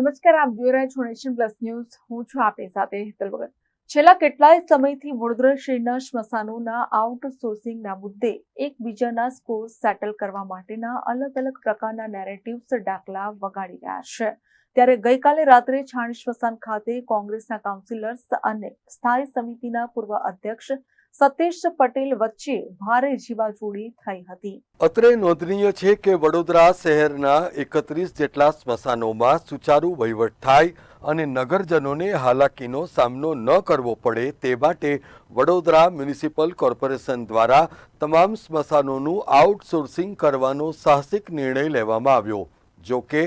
નમસ્કાર, આપ જોઈ રહ્યા છો નેશન પ્લસ ન્યૂઝ. હું છું આપની સાથે હેતલ ભગત. છેલ્લા કેટલાય સમયથી વડોદરા શહેરના આઉટસોર્સિંગના મુદ્દે એકબીજાના સ્કોર સેટલ કરવા માટેના અલગ અલગ પ્રકારના નેરેટિવ્સ દાખલા વગાડી રહ્યા છે. ત્યારે ગઈકાલે રાત્રે છાણી સ્મશાન ખાતે કોંગ્રેસના કાઉન્સિલર્સ અને સ્થાયી સમિતિના પૂર્વ અધ્યક્ષ સતીશ પટેલ વચ્ચે ભારે જીવાજોડી થઈ હતી. અત્રે નોંધનીય છે કે વડોદરા શહેરના એકત્રીસ જેટલા સ્મશાનોમાં સુચારુ વહીવટ થાય અને નગરજનોને હાલાકીનો સામનો ન કરવો પડે તે માટે વડોદરા મ્યુનિસિપલ કોર્પોરેશન દ્વારા તમામ સ્મશાનોનું આઉટસોર્સિંગ કરવાનો સાહસિક નિર્ણય લેવામાં આવ્યો. જો કે,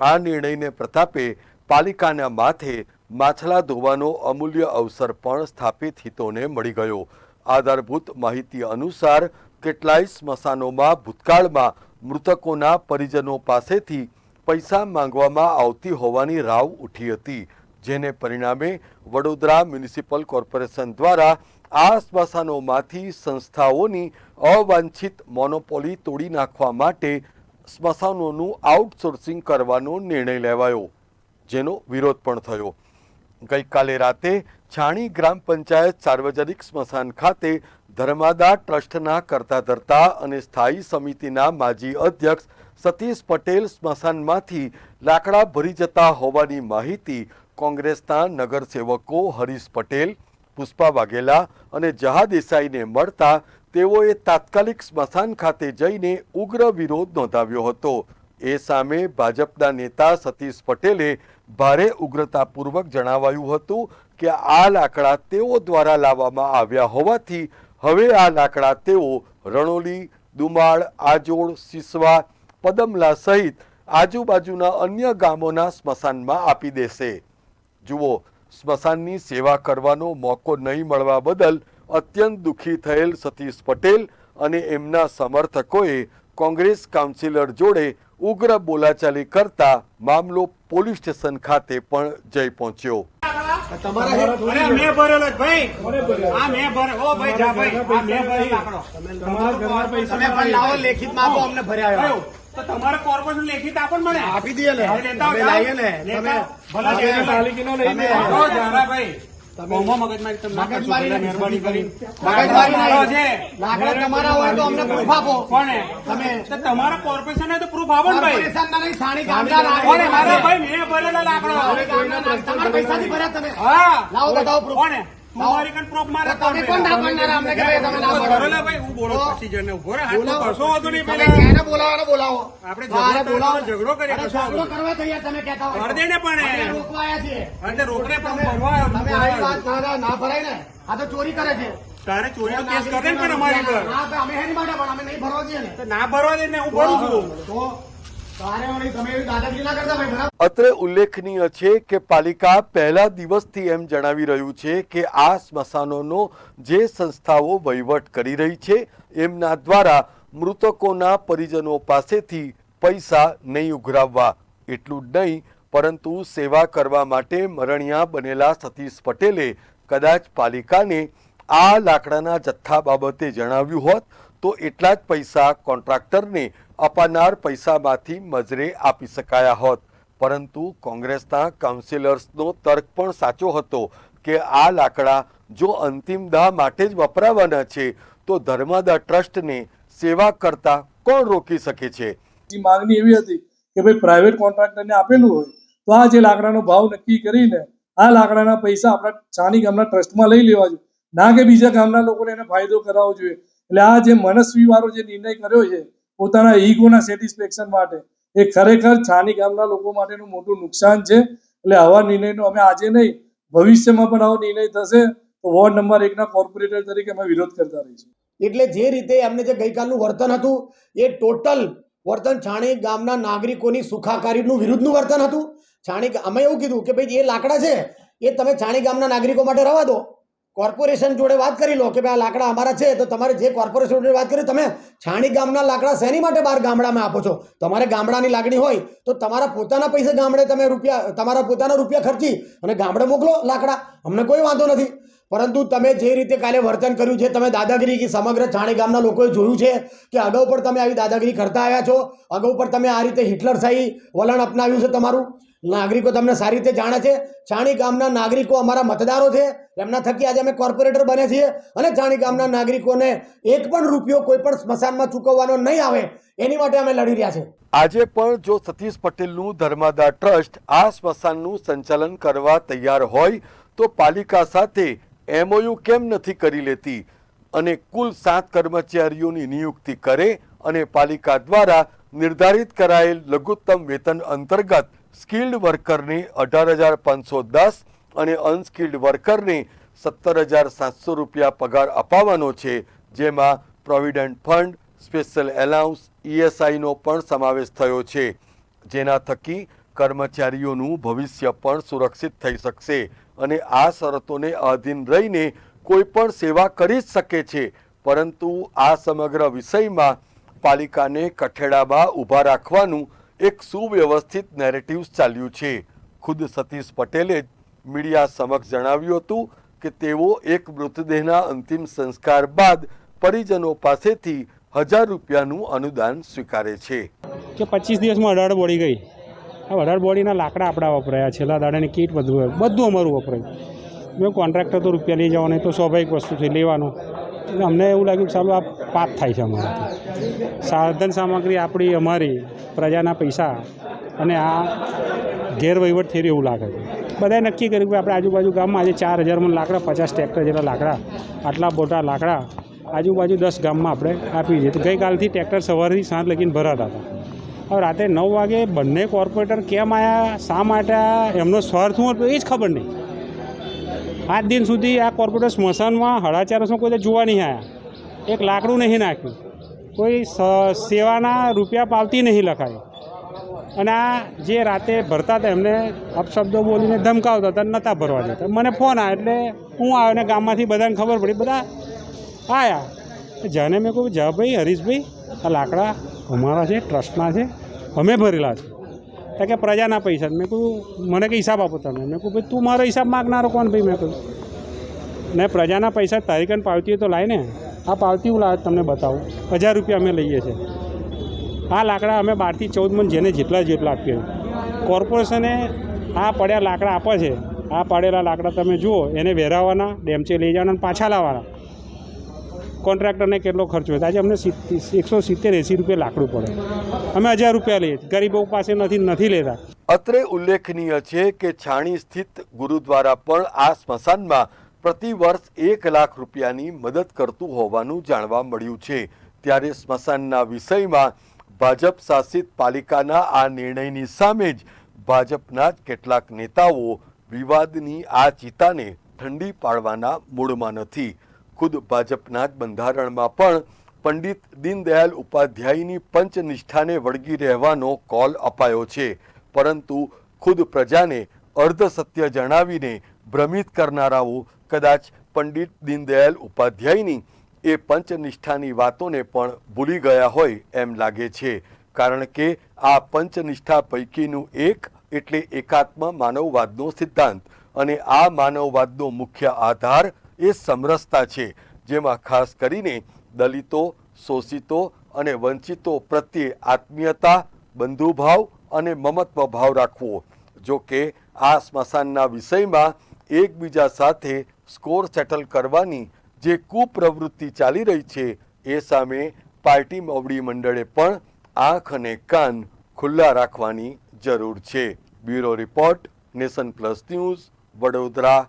આ નિર્ણયને પ્રતાપે પાલિકાના માથે માછલા ધોવાનો અમૂલ્ય અવસર પણ સ્થાપિત હિતોને મળી ગયો. આધારભૂત માહિતી અનુસાર, કેટલાય સ્મશાનોમાં ભૂતકાળમાં મૃતકોના પરિજનો પાસેથી પૈસા માંગવામાં આવતી હોવાની રાવ ઉઠી હતી, જેને પરિણામે વડોદરા મ્યુનિસિપલ કોર્પોરેશન દ્વારા આ સ્મશાનોમાંથી સંસ્થાઓની અવાંછિત મોનોપોલી તોડી નાખવા માટે સ્મશાનોનું આઉટસોર્સિંગ કરવાનો નિર્ણય લેવાયો, જેનો વિરોધ પણ થયો. ગઈકાલે રાતે છાણી ગ્રામ પંચાયત સાર્વજનિક સ્મશાન ખાતે ધર્માદા ટ્રસ્ટના કરતા ધરતા અને સ્થાયી સમિતિના માજી અધ્યક્ષ સતીશ પટેલ સ્મશાનમાંથી લાકડા ભરી જતા હોવાની માહિતી કોંગ્રેસના નગરસેવકો હરીશ પટેલ, પુષ્પા વાઘેલા અને જહા દેસાઈને મળતા તેઓએ તાત્કાલિક સ્મશાન ખાતે જઈને ઉગ્ર વિરોધ નોંધાવ્યો હતો. એ સામે ભાજપના નેતા સતીશ પટેલે ભારે ઉગ્રતાપૂર્વક જણાવાયું હતું કે આ લાકડા તેઓ દ્વારા લાવવામાં આવ્યા હોવાથી હવે આ લાકડા તેઓ રણોલી, દુમાળ આજોડ સિસવા, પદમલા સહિત આજુબાજુના અન્ય ગામોના સ્મશાનમાં આપી દેશે. જુઓ, સ્મશાનની સેવા કરવાનો મોકો નહીં મળવા બદલ અત્યંત દુઃખી થયેલ સતીશ પટેલ અને એમના સમર્થકોએ કોંગ્રેસ કાઉન્સિલર જોડે ઉગ્ર બોલાચાલી કરતા મામલો પોલીસ સ્ટેશન ખાતે પણ જઈ પહોંચ્યો. તમારા અરે મેં ભરેલો જ ભાઈ. આ મેં ભરે ઓ ભાઈ જા ભાઈ. આ મેં ભરેલો આંકડો તમે પણ લાવો લેખિતમાં આપો અમને ભર્યા કયો? તો તમારે કોર્પોરેશન લેખિત આપો ને આપી દે ને. લાવીએ ને. તમે. ભલે ભાઈ મોંમાં મગજમારી તમે મગજમારી મહેરબાની કરી. મગજમારી છે. લાકડા તમારા હોય તો અમને proof આપો. કોને તમે તમારા કોર્પોરેશન તો પ્રૂફ આપો ને ભાઈ. કોર્પોરેશનના નહીં, સ્થાનિક ગામના નાગરિકો મારા ભાઈ મેં ભરેલો લાકડો. તમારા પૈસાથી ભર્યા તમે. હા. લાવો બતાવો પ્રૂફ કોને મારી કન પ્રૂફ મારે તમે કોણ ના પાડનારા અમને કે ભાઈ તમે ના પાડો? ભરેલા ભાઈ હું બોલો પછી જઈને ઊભો રહે. હાથ તો વાંધો નહીં પેલા. જેને બોલાવો બોલાવો. આપણે ઝઘડો બોલાવો. ઝઘડો કરીએ, ઝઘડો કરવા તૈયાર તમે કહેતા હોય. કર દે ને પણ. રોકવા રોકડે પણ તમે ભરવા તમે આવી વાત કરો, ના ભરાય ને. આ તો ચોરી કરે છે. તારે ચોરીનો કેસ કરે ને પણ અમારી પર અમે હેની માટે પણ અમે નહીં ભરવા દઈએ ને. ના ભરવા દે ને હું ભરું છું. તો અત્રે ઉલ્લેખનીય છે કે પાલિકા પહેલા દિવસથી એમ જણાવી રહ્યું છે કે આ સ્મશાનોનો જે સંસ્થાઓ વહીવટ કરી રહી છે, એમના દ્વારા મૃતકોના પરિજનો પાસેથી પૈસા નહીં ઉઘરાવવા. એટલું જ નહીં, પરંતુ સેવા કરવા માટે મરણિયા બનેલા સતીશ પટેલે કદાચ પાલિકાને આ લાકડાના જથ્થા બાબતે જણાવ્યું હોત તો એટલા જ પૈસા કોન્ટ્રાક્ટરને અપાનાર પૈસામાંથી મજરે આપી શકાયા હોત. પરંતુ કોંગ્રેસના કાઉન્સિલર્સનો તર્ક પણ સાચો હતો કે આ લાકડા જો અંતિમ દાહ માટે જ વપરાવાના છે, તો ધર્માદા ટ્રસ્ટને સેવા કરતા કોણ રોકી શકે છે? માંગણી એવી હતી કે ભાઈ પ્રાઇવેટ કોન્ટ્રાક્ટરને આપેલું હોય, તો આ જે લાકડાનો ભાવ નક્કી કરીને આ લાકડાના પૈસા આપણા ચાની ગામના ટ્રસ્ટમાં લઈ લેવા જોઈએ. ના કે બીજા ગામના લોકોને એને ફાયદો કરાવવો જોઈએ. એટલે આ જે મનસ્વી વાળો જે નિર્ણય કર્યો છે, પોતાના ઈગોના સેટિસ્ફેક્શન માટે, એ ખરેખર છાણી ગામના લોકો માટેનું મોટું નુકસાન છે. એટલે આવા નિર્ણયનો અમે આજે નહીં, ભવિષ્યમાં પણ આવો નિર્ણય થશે, તો વોર્ડ નંબર એકના કોર્પોરેટર તરીકે અમે વિરોધ કરતા રહીશું. એટલે જે રીતે એમને જે ગઈકાલનું વર્તન હતું, એ ટોટલ વર્તન છાણી ગામના નાગરિકોની સુખાકારીનું વિરુદ્ધનું વર્તન હતું. છાણી અમે એવું કીધું કે ભાઈ એ લાકડા છે, એ તમે છાણી ગામના નાગરિકો માટે રવા દો. કોર્પોરેશન જોડે વાત કરી લો કે ભાઈ આ લાકડા અમારા છે, તો તમારે જે કોર્પોરેશન જોડે વાત કરી, તમે છાણી ગામના લાકડા શેની માટે બહાર ગામડામાં આપો છો? તમારે ગામડાની લાગણી હોય તો તમારા પોતાના પૈસે ગામડે તમે રૂપિયા, તમારા પોતાના રૂપિયા ખર્ચી અને ગામડે મોકલો લાકડા. અમને કોઈ વાંધો નથી. પરંતુ તમે જે રીતે કાલે વર્તન કર્યું છે, તમે દાદાગીરી કે સમગ્ર છાણી ગામના લોકોએ જોયું છે કે અગાઉ પણ તમે આવી દાદાગીરી કરતા આવ્યા છો, અગાઉ પણ તમે આ રીતે હિટલરશાહી વલણ અપનાવ્યું છે તમારું? નાગરિકો તમને સારી રીતે જાણે છે. જાણી ગામના નાગરિકો અમારા મતદારો છે. એમના થકી આજે અમે કોર્પોરેટર બને છીએ. અને જાણી ગામના નાગરિકોને એક પણ રૂપિયો કોઈ પણ સ્મશાનમાં ચૂકવવાનો નહીં આવે, એની માટે અમે લડી રહ્યા છે. આજે પણ જો સતીશ પટેલનું ધર્માદા ટ્રસ્ટ આ સ્મશાનનું સંચાલન કરવા તૈયાર હોય, તો પાલિકા સાથે એમઓયુ કેમ નથી કરી લેતી? અને કુલ સાત કર્મચારીઓની નિયુક્તિ કરે અને પાલિકા દ્વારા નિર્ધારિત કરાયેલ લઘુત્તમ વેતન અંતર્ગત સ્કિલ્ડ વર્કરની અઢાર હજાર પાંચસો દસ અને અનસ્કિલ્ડ વર્કરને સત્તર હજાર સાતસો રૂપિયા પગાર અપાવવાનો છે, જેમાં પ્રોવિડન્ટ ફંડ, સ્પેશિયલ એલાઉન્સ ઈએસઆઈનો પણ સમાવેશ થયો છે. જેના થકી કર્મચારીઓનું ભવિષ્ય પણ સુરક્ષિત થઈ શકશે અને આ શરતોને આધીન રહીને કોઈ પણ સેવા કરી જ શકે છે. પરંતુ આ સમગ્ર વિષયમાં પાલિકાને કઠેડામાં ઊભા રાખવાનું એક સુવ્યવસ્થિત નેરેટિવ્સ ચાલ્યું છે. ખુદ સતીશ પટેલે મીડિયા સમક્ષ જણાવ્યું હતું કે તેઓ એક મૃતદેહના અંતિમ સંસ્કાર બાદ પરિજનો પાસેથી હજાર રૂપિયાનું અનુદાન સ્વીકારે છે. કે પચીસ દિવસમાં અઢાર બોડી ગઈ. આ અઢાર બોડીના લાકડા આપણા વપરાયા, છેલ્લા દાડાની કીટ બધું બધું અમારું વપરાયું. મેં કોન્ટ્રાક્ટર તો રૂપિયા લઈ જવાનું તો સ્વાભાવિક વસ્તુ છે લેવાનો. અમને એવું લાગ્યું કે ચાલો આ પાપ થાય છે અમારાથી. સાધન સામગ્રી આપણી અમારી, પ્રજાના પૈસા, અને આ ગેરવહીવટ થઈ રહ્યો એવું લાગે છે. બધાએ નક્કી કર્યું કે આપણે આજુબાજુ ગામમાં આજે ચાર હજારમાં લાકડા, પચાસ ટ્રેક્ટર જેટલા લાકડા, આટલા મોટા લાકડા, આજુબાજુ દસ ગામમાં આપણે આપી દઈએ તો ગઈકાલથી ટ્રેક્ટર સવારથી સાંજ લગીને ભરાતા હતા. હવે રાતે નવ વાગે બંને કોર્પોરેટર કેમ આવ્યા શા માટે એમનો સ્વાર્થ શું હતો એ જ ખબર નહીં. આજ દિન સુધી આ કોર્પોરેટર સ્મશાનમાં હડા ચાર કોઈ જોવા નહીં આવ્યા એક લાકડું નહીં નાખ્યું. કોઈ સેવાના રૂપિયા પાવતી નહીં લખાય. અને આ જે રાતે ભરતા હતા, એમને અપશબ્દો બોલીને ધમકાવતા હતા નહોતા ભરવા દેતા. મને ફોન આવ્યો એટલે હું આવ્યો ને ગામમાંથી બધાને ખબર પડી. બધા આવ્યા જાને મેં કહું જા ભાઈ, હરીશભાઈ, આ લાકડા અમારા છે, ટ્રસ્ટના છે. અમે ભરેલા છે. તો કે પ્રજાના પૈસા. મેં કહ્યું મને કંઈ હિસાબ આપો તમે? મેં કહું ભાઈ, તું મારો હિસાબ માગનારો કોણ ભાઈ? મેં કહ્યું ને પ્રજાના પૈસા તારીખન પાવતી હોય તો લાય ને. આ પાવતી હું લાવે તમને બતાવું. હજાર રૂપિયા અમે લઈએ છીએ. આ લાકડા અમે બારથી ચૌદ મણ જેને જેટલા જેટલા આપીએ કોર્પોરેશને આ પડ્યા લાકડા આપે છે. આ પડેલા લાકડા તમે જુઓ, એને વેરાવવાના ડેમચે લઈ જવાના પાછા લાવવાના. કોન્ટ્રાક્ટરને કેટલો ખર્ચો હોય? આજે અમને એકસો સિત્તેર એંસી રૂપિયા લાકડું પડે. અમે હજાર રૂપિયા લઈએ ગરીબો પાસે નથી નથી લેતા. અત્રે ઉલ્લેખનીય છે કે છાણી સ્થિત ગુરુદ્વારા પણ આ સ્મશાનમાં પ્રતિ વર્ષ એક લાખ રૂપિયાની મદદ કરતું હોવાનું જાણવા મળ્યું છે. ત્યારે સ્મશાનના વિષયમાં ભાજપ શાસિત પાલિકાના આ નિર્ણયની સામે જ ભાજપના કેટલાક નેતાઓ વિવાદની આ ચિતાને ઠંડી પાડવાના મૂડમાં નથી. ખુદ ભાજપના જ બંધારણમાં પણ પંડિત દીનદયાલ ઉપાધ્યાયની પંચનિષ્ઠાને વળગી રહેવાનો કોલ અપાયો છે. પરંતુ ખુદ પ્રજાને અર્ધ સત્ય જણાવીને ભ્રમિત કરનારાઓ કદાચ પંડિત દીનદયાલ ઉપાધ્યાયની એ પંચનિષ્ઠાની વાતોને પણ ભૂલી ગયા હોય એમ લાગે છે. કારણ કે આ પંચનિષ્ઠા પૈકીનું એક એટલે એકાત્મ માનવવાદનો સિદ્ધાંત અને આ માનવવાદનો મુખ્ય આધાર એ સમરસતા છે, જેમાં ખાસ કરીને દલિતો, શોષિતો અને વંચિતો પ્રત્યે આત્મીયતા, બંધુભાવ અને મમત્વ ભાવ રાખવો. જો કે આ સ્મશાનના વિષયમાં એકબીજા સાથે સ્કોર સેટલ કરવાની જે કુપ્રવૃત્તિ ચાલી રહી છે, એ સામે પાર્ટી મવડી મંડળે પણ આંખ અને કાન ખુલ્લા રાખવાની જરૂર છે. Bureau report Nation Plus News Vadodara.